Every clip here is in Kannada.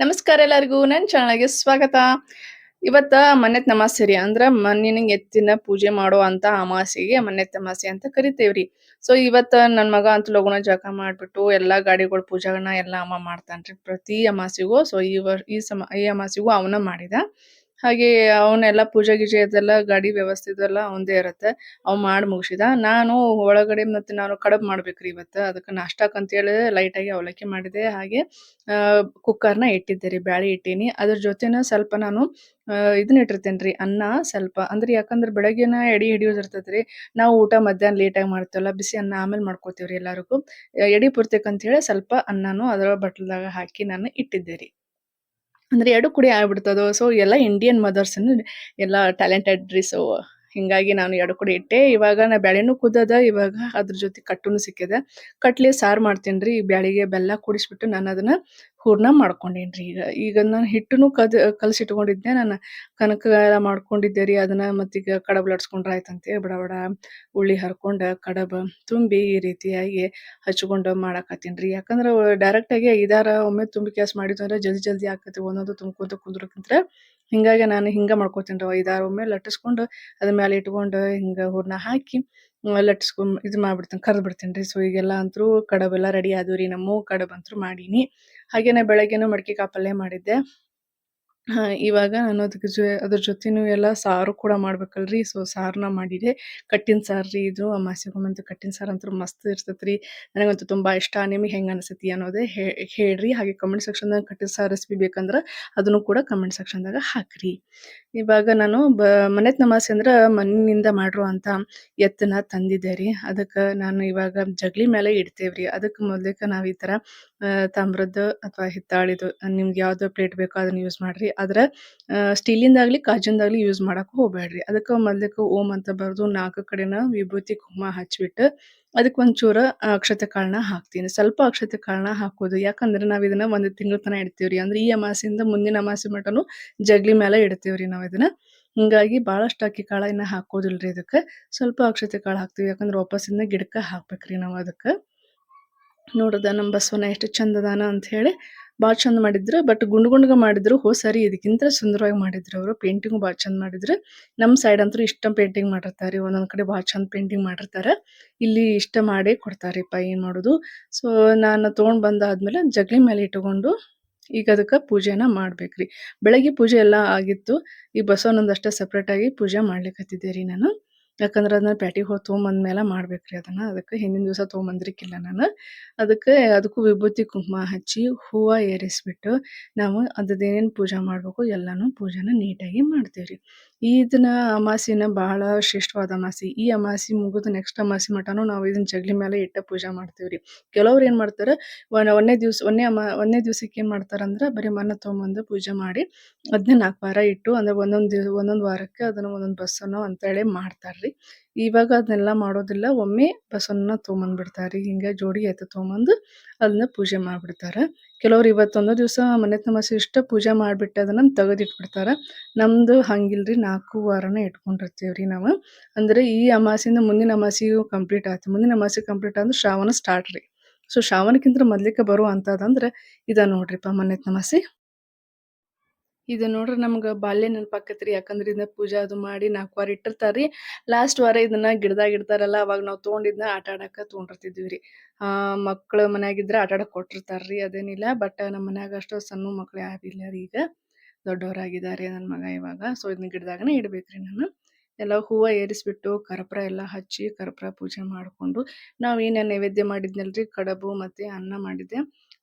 ನಮಸ್ಕಾರ ಎಲ್ಲರಿಗೂ, ನನ್ನ ಚಾನಲ್ಗೆ ಸ್ವಾಗತ. ಇವತ್ತ ಮನೆತ್ ಅಮಾಸೆ ಅಂದ್ರ ಮಣ್ಣಿನ ಎತ್ತಿನ ಪೂಜೆ ಮಾಡೋ ಅಂತ ಅಮಾಸೆಗೆ ಮನೆತ್ ಅಮಾಸೆ ಅಂತ ಕರಿತೇವ್ರಿ. ಸೊ ಇವತ್ತ ನನ್ನ ಮಗ ಅಂತ ಲಗುನ ಜಳಕ ಮಾಡ್ಬಿಟ್ಟು ಎಲ್ಲಾ ಗಾಡಿಗಳ ಪೂಜೆಗಳನ್ನ ಎಲ್ಲಾ ಅಮ್ಮ ಮಾಡ್ತಾನ್ರಿ ಪ್ರತಿ ಅಮಾಸೆಗೂ ಸೊ ಈ ಈ ಸಮ, ಈ ಅಮಾಸೆಗೂ ಅವನ ಮಾಡಿದ. ಹಾಗೆ ಅವನ್ನೆಲ್ಲ ಪೂಜೆ ಗೀಜೆ ಅದೆಲ್ಲ ಗಾಡಿ ವ್ಯವಸ್ಥೆ ಇದೆಲ್ಲ ಅವಂದೇ ಇರುತ್ತೆ. ಅವ್ ಮಾಡಿ ಮುಗಿಸಿದ. ನಾನು ಒಳಗಡೆ ಮತ್ತೆ ನಾನು ಕಡಬ್ ಮಾಡ್ಬೇಕ್ರಿ ಇವತ್ತು. ಅದಕ್ಕೆ ನಾಷ್ಟಾಕ್ ಅಂತ ಹೇಳಿ ಲೈಟ್ ಆಗಿ ಅವಲಕ್ಕಿ ಮಾಡಿದೆ. ಹಾಗೆ ಕುಕ್ಕರ್ನ ಇಟ್ಟಿದ್ದೆ ರೀ, ಬ್ಯಾಳಿ ಇಟ್ಟೀನಿ. ಅದ್ರ ಜೊತೆನ ಸ್ವಲ್ಪ ನಾನು ಇದನ್ನ ಇದನ್ನ ಇಟ್ಟಿರ್ತೇನ್ರಿ ಅನ್ನ ಸ್ವಲ್ಪ. ಅಂದ್ರೆ ಯಾಕಂದ್ರೆ ಬೆಳಗ್ಗೆನ ಎಡಿ ಹಿಡಿಯೋದ್ ರೀ. ನಾವು ಊಟ ಮಧ್ಯಾಹ್ನ ಲೇಟ್ ಆಗಿ ಮಾಡ್ತೇವಲ್ಲ, ಬಿಸಿ ಅನ್ನ ಆಮೇಲೆ ಮಾಡ್ಕೋತೀವ್ರಿ ಎಲ್ಲರಿಗೂ. ಎಡಿ ಪೂರ್ತಿಕ್ ಅಂತ ಹೇಳಿ ಸ್ವಲ್ಪ ಅನ್ನಾನು ಅದರ ಬಟ್ಲದಾಗ ಹಾಕಿ ನಾನು ಇಟ್ಟಿದ್ದೆ ರೀ. ಅಂದ್ರೆ ಎರಡು ಕುಡಿ ಆಗ್ಬಿಡ್ತದೋ. ಸೊ ಎಲ್ಲ ಇಂಡಿಯನ್ ಮದರ್ಸ್ ಎಲ್ಲ ಟ್ಯಾಲೆಂಟೆಡ್ ರೀ. ಸೊ ಹಿಂಗಾಗಿ ನಾನು ಎರಡು ಕುಡಿ ಇಟ್ಟೆ. ಇವಾಗ ನಾ ಬ್ಯಾಳೆನೂ ಕುದ್ದದ ಇವಾಗ ಅದ್ರ ಜೊತೆ ಕಟ್ಟುನು ಸಿಕ್ಕಿದೆ. ಕಟ್ಲಿ ಸಾರು ಮಾಡ್ತೀನಿ ರೀ. ಬ್ಯಾಳಿಗೆ ಬೆಲ್ಲ ಕೂಡಿಸ್ಬಿಟ್ಟು ನಾನು ಅದನ್ನ ಹೂರ್ಣ ರೀ ಈಗ ಈಗ ನಾನು ಹಿಟ್ಟನ್ನು ಕದ್, ಕಲಸಿಟ್ಕೊಂಡಿದ್ದೆ. ನಾನು ಕನಕ ಎಲ್ಲ ಮಾಡ್ಕೊಂಡಿದ್ದೆ ರೀ. ಅದನ್ನ ಮತ್ತೀಗ ಕಡಬ್ ಲಟ್ಸ್ಕೊಂಡ್ರೆ ಆಯ್ತಂತೆ ಬಡ ಬಡ ಉಳ್ಳಿ ಹರ್ಕೊಂಡ ಕಡಬ ತುಂಬಿ ಈ ರೀತಿಯಾಗಿ ಹಚ್ಕೊಂಡು ಮಾಡಾಕತ್ತೀನ್ರಿ ಯಾಕಂದ್ರೆ ಡೈರೆಕ್ಟ್ ಆಗಿ ಐದಾರ ಒಮ್ಮೆ ತುಂಬಿ ಕ್ಯಾಸ್ ಮಾಡಿದ್ರೆ ಜಲ್ದಿ ಜಲ್ದಿ ಆಕತಿ ಒಂದೊಂದು ತುಂಬ್ಕೊಂತ ಕುಂದ್ರಕ್ಕಿಂತ ಹಿಂಗಾಗಿ ನಾನು ಹಿಂಗ ಮಾಡ್ಕೋತೀನಿ ಐದಾರು ಒಮ್ಮೆ ಲಟ್ಟಿಸ್ಕೊಂಡು ಅದ್ರ ಮೇಲೆ ಇಟ್ಕೊಂಡು ಹಿಂಗೆ ಹೂರ್ಣ ಹಾಕಿ ಲಟ್ಟಿಸ್ಕೊಂಡ್ ಇದು ಮಾಡ್ಬಿಡ್ತೀನಿ ಕರ್ದು ಬಿಡ್ತೀನಿ ರೀ ಸೊ ಈಗೆಲ್ಲ ಅಂತೂ ಕಡಬೆಲ್ಲ ರೆಡಿ ಆದ್ವು ರೀ. ನಮ್ಮ ಕಡಬ್ ಅಂತೂ ಮಾಡೀನಿ. ಹಾಗೇನೆ ಬೆಳಗ್ಗೆನೂ ಮಡಕೆ ಕಾಯಿ ಪಲ್ಯ ಮಾಡಿದ್ದೆ. ಇವಾಗ ನಾನು ಅದಕ್ಕೆ ಜೊ, ಅದ್ರ ಜೊತೆನೂ ಎಲ್ಲ ಸಾರು ಕೂಡ ಮಾಡ್ಬೇಕಲ್ರಿ. ಸೊ ಸಾರನ್ನ ಮಾಡಿದೆ. ಕಟ್ಟಿನ ಸಾರು ರೀ ಇದು. ಅಮಾವಾಸ್ಯೆಗೊಮ್ಮೆ ಕಟ್ಟಿನ ಸಾರು ಅಂತೂ ಮಸ್ತ್ ಇರ್ತೈತೆ ರೀ ನನಗಂತೂ ತುಂಬ ಇಷ್ಟ. ನಿಮಗೆ ಹೆಂಗೆ ಅನಿಸ್ತೈತಿ ಅನ್ನೋದೇ ಹೇಳ್ರಿ. ಹಾಗೆ ಕಮೆಂಟ್ ಸೆಕ್ಷನ್ದಾಗ ಕಟ್ಟಿನ ಸಾರು ರೆಸಿಪಿ ಬೇಕಂದ್ರೆ ಅದನ್ನು ಕೂಡ ಕಮೆಂಟ್ ಸೆಕ್ಷನ್ದಾಗ ಹಾಕ್ರಿ. ಇವಾಗ ನಾನು ಬ, ಮನೆತ್ ನಮಾಸೆ ಅಂದ್ರೆ ಮಣ್ಣಿನಿಂದ ಮಾಡಿರುವಂತ ಎತ್ತನ್ನ ತಂದಿದ್ದೆ ರೀ. ಅದಕ್ಕೆ ನಾನು ಇವಾಗ ಜಗಲಿ ಮೇಲೆ ಇಡ್ತೇವ್ರಿ ಅದಕ್ಕೆ ಮೊದಲಕ್ಕೆ ನಾವು ಈ ಥರ ತಾಮ್ರದ್ದು ಅಥವಾ ಹಿತ್ತಾಳಿದು, ನಿಮ್ಗೆ ಯಾವುದೋ ಪ್ಲೇಟ್ ಬೇಕೋ ಅದನ್ನು ಯೂಸ್ ಮಾಡ್ರಿ. ಆದ್ರೆ ಸ್ಟೀಲಿಂದಾಗ್ಲಿ ಕಾಜಿಂದಾಗ್ಲಿ ಯೂಸ್ ಮಾಡಕ್ ಹೋಗ್ಬೇಡ್ರಿ. ಅದಕ್ಕೆ ಮೊದ್ಲಕ್ಕೆ ಓಂ ಅಂತ ಬರ್ದು ನಾಲ್ಕು ಕಡೆನ ವಿಭೂತಿ ಕುಂಕುಮ ಹಚ್ಬಿಟ್ಟು ಅದಕ್ಕೆ ಒಂಚೂರು ಅಕ್ಷತೆ ಕಾಳನ್ನ ಹಾಕ್ತೀನಿ. ಸ್ವಲ್ಪ ಅಕ್ಷತೆ ಕಾಳನ್ನ ಹಾಕೋದು. ಯಾಕಂದ್ರೆ ನಾವು ಇದನ್ನ ಒಂದು ತಿಂಗಳ ತನ ಇಡ್ತೀವ್ರಿ. ಅಂದ್ರೆ ಈ ಅಮಾಸೆಯಿಂದ ಮುಂದಿನ ಅಮಾಸೆ ಮಟನು ಜಗ್ಲಿ ಮೇಲೆ ಇಡ್ತೀವ್ರಿ ನಾವು ಇದನ್ನ. ಹಿಂಗಾಗಿ ಬಹಳಷ್ಟು ಅಕ್ಕಿ ಕಾಳ ಇನ್ನ ಹಾಕೋದಿಲ್ರಿ ಇದಕ್ಕೆ. ಸ್ವಲ್ಪ ಅಕ್ಷತೆ ಕಾಳು ಹಾಕ್ತೀವಿ. ಯಾಕಂದ್ರೆ ವಾಪಸ್ಸಿಂದ ಗಿಡಕ್ಕೆ ಹಾಕ್ಬೇಕ್ರಿ ನಾವು ಅದಕ್ಕೆ. ನೋಡದ ನಮ್ಮ ಬಸವನ ಎಷ್ಟು ಚಂದ ಅದಾನ ಅಂತ ಹೇಳಿ ಭಾಳ ಚಂದ ಮಾಡಿದ್ರು. ಬಟ್ ಗುಂಡು ಗುಂಡ್ಗ ಮಾಡಿದ್ರು, ಹೋ ಸರಿ ಇದಕ್ಕಿಂತ ಸುಂದರವಾಗಿ ಮಾಡಿದ್ರು ಅವರು. ಪೇಂಟಿಂಗ್ ಭಾಳ ಚಂದ ಮಾಡಿದ್ರು. ನಮ್ಮ ಸೈಡ್ ಅಂತೂ ಇಷ್ಟ ಪೇಂಟಿಂಗ್ ಮಾಡಿರ್ತಾರೆ. ಒಂದೊಂದು ಕಡೆ ಭಾಳ ಚಂದ ಪೇಂಟಿಂಗ್ ಮಾಡಿರ್ತಾರೆ. ಇಲ್ಲಿ ಇಷ್ಟ ಮಾಡೇ ಕೊಡ್ತಾರೆಪ್ಪ, ಏನು ಮಾಡೋದು. ಸೊ ನಾನು ತೊಗೊಂಡು ಬಂದಾದ್ಮೇಲೆ ಜಗಲಿ ಮೇಲೆ ಇಟ್ಕೊಂಡು ಈಗ ಅದಕ್ಕೆ ಪೂಜೆನ ಮಾಡ್ಬೇಕ್ರಿ. ಬೆಳಗ್ಗೆ ಪೂಜೆ ಎಲ್ಲ ಆಗಿತ್ತು. ಈ ಬಸವನೊಂದಷ್ಟೇ ಸಪ್ರೇಟ್ ಆಗಿ ಪೂಜೆ ಮಾಡ್ಲಿಕ್ಕೆ ರೀ ನಾನು. ಯಾಕಂದ್ರೆ ಅದನ್ನ ಪ್ಯಾಟಿಗೆ ಹೋಗಿ ತೊಗೊಂಬಂದ್ಮೇಲೆ ಮಾಡ್ಬೇಕ್ರಿ ಅದನ್ನ. ಅದಕ್ಕೆ ಹಿಂದಿನ ದಿವಸ ತೊಗೊಂಬಂದ್ರಿಕ್ಕಿಲ್ಲ ನಾನು. ಅದಕ್ಕೆ ಅದಕ್ಕೂ ವಿಭೂತಿ ಕುಂಕುಮ ಹಚ್ಚಿ ಹೂವ ಏರಿಸ್ಬಿಟ್ಟು ನಾವು ಅದ್ರದ್ದೇನೇನು ಪೂಜೆ ಮಾಡಬೇಕು ಎಲ್ಲನೂ ಪೂಜೆನ ನೀಟಾಗಿ ಮಾಡ್ತೀವಿ ಈ ಇದನ್ನ ಅಮಾಸಿನ ಬಹಳ ಶ್ರೇಷ್ಠವಾದ ಅಮಾಸಿ ಈ ಅಮಾಸಿ ಮುಗಿದು ನೆಕ್ಸ್ಟ್ ಅಮಾಸಿ ಮಟಾನು ನಾವು ಇದನ್ನ ಜಗಲಿ ಮೇಲೆ ಇಟ್ಟ ಪೂಜೆ ಮಾಡ್ತೀವ್ರಿ ಕೆಲವ್ರು ಏನು ಮಾಡ್ತಾರೆ ಒಂದನೇ ದಿವ್ಸ ಒಂದೇ ಅಮ, ಒಂದನೇ ದಿವ್ಸಕ್ಕೆ ಏನ್ ಮಾಡ್ತಾರಂದ್ರೆ ಬರೀ ಮನ್ನ ತೊಗೊಂಬಂದು ಪೂಜೆ ಮಾಡಿ ಅದನ್ನ ನಾಲ್ಕು ವಾರ ಇಟ್ಟು, ಅಂದ್ರೆ ಒಂದೊಂದು ದಿವ್, ಒಂದೊಂದು ವಾರಕ್ಕೆ ಅದನ್ನ ಒಂದೊಂದು ಬಸ್ಸನ್ನು ಅಂತೇಳಿ ಮಾಡ್ತಾರ್ರಿ ಇವಾಗ ಅದನ್ನೆಲ್ಲ ಮಾಡೋದಿಲ್ಲ. ಒಮ್ಮೆ ಬಸವನ್ನ ತೊಗೊಂಬಂದ್ಬಿಡ್ತಾರೆ ಹಿಂಗೆ ಜೋಡಿ ಎತ್ತ ತೊಗೊಂಬಂದು ಅದನ್ನ ಪೂಜೆ ಮಾಡಿಬಿಡ್ತಾರೆ. ಕೆಲವ್ರು ಇವತ್ತೊಂದು ದಿವಸ ಮನೆ ತಮಾಸೆ ಇಷ್ಟ ಪೂಜೆ ಮಾಡಿಬಿಟ್ಟು ಅದನ್ನ ತೆಗೆದಿಟ್ಬಿಡ್ತಾರೆ. ನಮ್ದು ಹಂಗಿಲ್ರಿ, ನಾಲ್ಕು ವಾರನ ರೀ ನಾವು. ಅಂದ್ರೆ ಈ ಅಮಾಸಿಂದ ಮುಂದಿನ ಅಮಾಸಿಗೂ ಕಂಪ್ಲೀಟ್ ಆಯ್ತು. ಮುಂದಿನ ಅಮಾಸಿ ಕಂಪ್ಲೀಟ್ ಅಂದ್ರೆ ಶ್ರಾವಣ ಸ್ಟಾರ್ಟ್ ರೀ. ಸೊ ಶ್ರಾವಣಕ್ಕಿಂತ ಮೊದ್ಲಿಕ್ಕೆ ಬರೋ ಅಂತದಂದ್ರೆ ಇದ ನೋಡ್ರಿಪ್ಪ ಮನೆ ತಮಾಸೆ ಇದು ನೋಡ್ರಿ ನಮ್ಗ ಬಾಲ್ಯ ನೆನಪಾಕತ್ರಿ. ಯಾಕಂದ್ರ ಇದನ್ನ ಪೂಜಾ ಅದು ಮಾಡಿ ನಾಲ್ಕು ವಾರ ಇಟ್ಟಿರ್ತಾರ್ರಿ. ಲಾಸ್ಟ್ ವಾರ ಇದನ್ನ ಗಿಡದಾಗ ಇಡ್ತಾರಲ್ಲ, ಅವಾಗ ನಾವು ತೊಗೊಂಡಿದ್ನ ಆಟ ಆಡಾಕ ತಗೊಂಡಿರ್ತಿದ್ವಿ ರೀ ಆ ಮಕ್ಳು ಮನ್ಯಾಗಿದ್ರೆ ಆಟ ಆಡಕ್ ಕೊಟ್ಟಿರ್ತಾರ್ರಿ ಅದೇನಿಲ್ಲ. ಬಟ್ ನಮ್ಮ ಮನ್ಯಾಗ ಅಷ್ಟು ಸಣ್ಣ ಮಕ್ಳು ಯಾರಿಲ್ಲ ರೀ ಈಗ. ದೊಡ್ಡವರಾಗಿದ್ದಾರೆ ನನ್ನ ಮಗ ಇವಾಗ. ಸೊ ಇದನ್ನ ಗಿಡದಾಗನೇ ಇಡ್ಬೇಕ್ರಿ ನಾನು. ಎಲ್ಲ ಹೂವ ಏರಿಸ್ಬಿಟ್ಟು ಕರ್ಪೂರ ಎಲ್ಲ ಹಚ್ಚಿ ಕರ್ಪೂರ ಪೂಜೆ ಮಾಡ್ಕೊಂಡು ನಾವು ಏನೇನು ನೈವೇದ್ಯ ಮಾಡಿದ್ನಲ್ರಿ? ಕಡಬು ಮತ್ತೆ ಅನ್ನ ಮಾಡಿದ್ದೆ.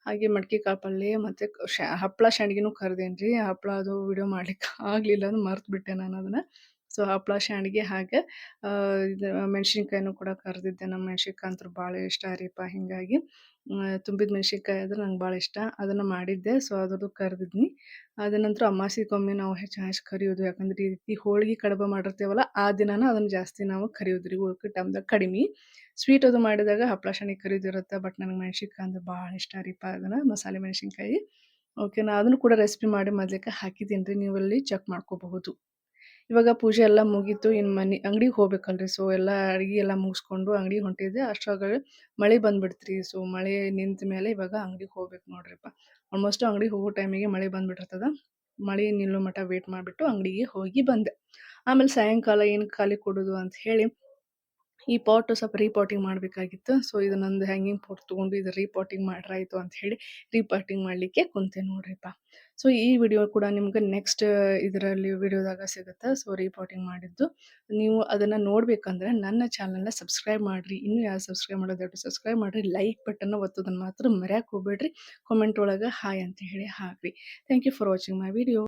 ಹಾಗೆ ಮಡ್ಕಿ ಕಾಳು ಪಲ್ಯ ಮತ್ತೆ ಶ ಹಪ್ಪಳ ಶಾಂಡ್ಗಿನೂ ಕರ್ದೇನ್ರಿ. ಹಪ್ಪಳ ಅದು ವಿಡಿಯೋ ಮಾಡ್ಲಿಕ್ಕೆ ಆಗಲಿಲ್ಲ ಅದು ಮರ್ತ್ ಬಿಟ್ಟೆ ನಾನು ಅದನ್ನ. ಸೊ ಹಪ್ಪಳ ಶಾಂಡ್ಗೆ ಹಾಗೆ ಇದು ಮೆಣ್ಸಿನ್ಕಾಯಿನೂ ಕೂಡ ಕರೆದಿದ್ದೆ. ನಮ್ಮ ಮೆಣಸಿನ್ಕಾಯಿ ಅಂತೂ ಭಾಳ ಇಷ್ಟ ರೀಪ, ಹಿಂಗಾಗಿ ತುಂಬಿದ ಮೆಣಸಿನ್ಕಾಯಿ ಅದು ನಂಗೆ ಭಾಳ ಇಷ್ಟ. ಅದನ್ನು ಮಾಡಿದ್ದೆ. ಸೊ, ಅದ್ರದ್ದು ಕರೆದಿದ್ನಿ. ಅದ ನಂತರ ಅಮಾಸಿಗೊಮ್ಮೆ ನಾವು ಹೆಚ್ಚು ಹೆಚ್ಚು ಕರಿಯೋದು. ಯಾಕಂದ್ರೆ ಈ ರೀತಿ ಹೋಳಿಗೆ ಕಡಬ ಮಾಡಿರ್ತೇವಲ್ಲ, ಆ ದಿನನ ಅದನ್ನ ಜಾಸ್ತಿ ನಾವು ಕರಿಯೋದ್ರಿ. ಉಳ್ಕ ಟೈಮ್ದಾಗ ಕಡಿಮೆ. ಸ್ವೀಟ್ ಅದು ಮಾಡಿದಾಗ ಹಪ್ಪಳ ಶಾಣಿ ಕರಿಯೋದಿರುತ್ತೆ ಬಟ್ ನನಗೆ ಮೆಣಸಿನ್ಕಾಯಿ ಅಂದ್ರೆ ಭಾಳ ಇಷ್ಟ ರೀಪ, ಅದನ್ನ ಮಸಾಲೆ ಮೆಣಸಿನ್ಕಾಯಿ. ಓಕೆ ನಾ ಅದನ್ನು ಕೂಡ ರೆಸಿಪಿ ಮಾಡಿ ಮೊದ್ಲಿಕ್ಕೆ ಹಾಕಿದ್ದೀನಿ ರೀ. ನೀವು ಅಲ್ಲಿ ಚೆಕ್ ಮಾಡ್ಕೋಬಹುದು. ಇವಾಗ ಪೂಜೆ ಎಲ್ಲ ಮುಗೀತು ಇನ್ನು ಮನೆ, ಅಂಗಡಿಗೆ ಹೋಗ್ಬೇಕಲ್ರಿ. ಸೊ ಎಲ್ಲ ಅಡುಗೆ ಎಲ್ಲ ಮುಗಿಸ್ಕೊಂಡು ಅಂಗಡಿಗೆ ಹೊಂಟಿದ್ದೆ. ಅಷ್ಟ್ರೊಳಗೆ ಮಳೆ ಬಂದ್ಬಿಡ್ತ್ರಿ. ಸೊ ಮಳೆ ನಿಂತ ಮೇಲೆ ಇವಾಗ ಅಂಗಡಿಗೆ ಹೋಗ್ಬೇಕು ನೋಡ್ರಿಪ್ಪ. ಆಲ್ಮೋಸ್ಟ್ ಅಂಗಡಿಗೆ ಹೋಗೋ ಟೈಮಿಗೆ ಮಳೆ ಬಂದ್ಬಿಟ್ಟಿರ್ತದ. ಮಳೆ ನಿಲ್ಲೋ ಮಠ ವೇಟ್ ಮಾಡಿಬಿಟ್ಟು ಅಂಗಡಿಗೆ ಹೋಗಿ ಬಂದೆ. ಆಮೇಲೆ ಸಾಯಂಕಾಲ ಏನು ಖಾಲಿ ಕೊಡೋದು ಅಂತ ಹೇಳಿ ಈ ಪಾಟ್ ಸ್ವಲ್ಪ ರೀಪಾಟಿಂಗ್ ಮಾಡಬೇಕಾಗಿತ್ತು. ಸೊ ಇದು ನಂದು ಹ್ಯಾಂಗಿಂಗ್ ಪಾಟ್ ತೊಗೊಂಡು ಇದು ರೀಪಾಟಿಂಗ್ ಮಾಡ್ರಾಯಿತು ಅಂತ ಹೇಳಿ ರೀಪಾಟಿಂಗ್ ಮಾಡಲಿಕ್ಕೆ ಕುಂತೆ ನೋಡ್ರಿಪ್ಪ. ಸೊ, ಈ ವಿಡಿಯೋ ಕೂಡ ನಿಮ್ಗೆ ನೆಕ್ಸ್ಟ್ ಇದರಲ್ಲಿ ವಿಡಿಯೋದಾಗ ಸಿಗುತ್ತೆ. ಸೊ ರೀಪಾಟಿಂಗ್ ಮಾಡಿದ್ದು. ನೀವು ಅದನ್ನು ನೋಡಬೇಕಂದ್ರೆ ನನ್ನ ಚಾನಲ್ನ ಸಬ್ಸ್ಕ್ರೈಬ್ ಮಾಡಿರಿ. ಇನ್ನೂ ಯಾರು ಸಬ್ಸ್ಕ್ರೈಬ್ ಮಾಡೋದು ಸಬ್ಸ್ಕ್ರೈಬ್ ಮಾಡಿರಿ. ಲೈಕ್ ಬಟನ್ನ ಒತ್ತೋದನ್ನು ಮಾತ್ರ ಮರ್ಯಾಕೆ ಹೋಗ್ಬೇಡ್ರಿ. ಕಾಮೆಂಟ್ ಒಳಗೆ ಹಾಯ್ ಅಂತ ಹೇಳಿ ಹಾಕ್ರಿ. Thank you for watching my video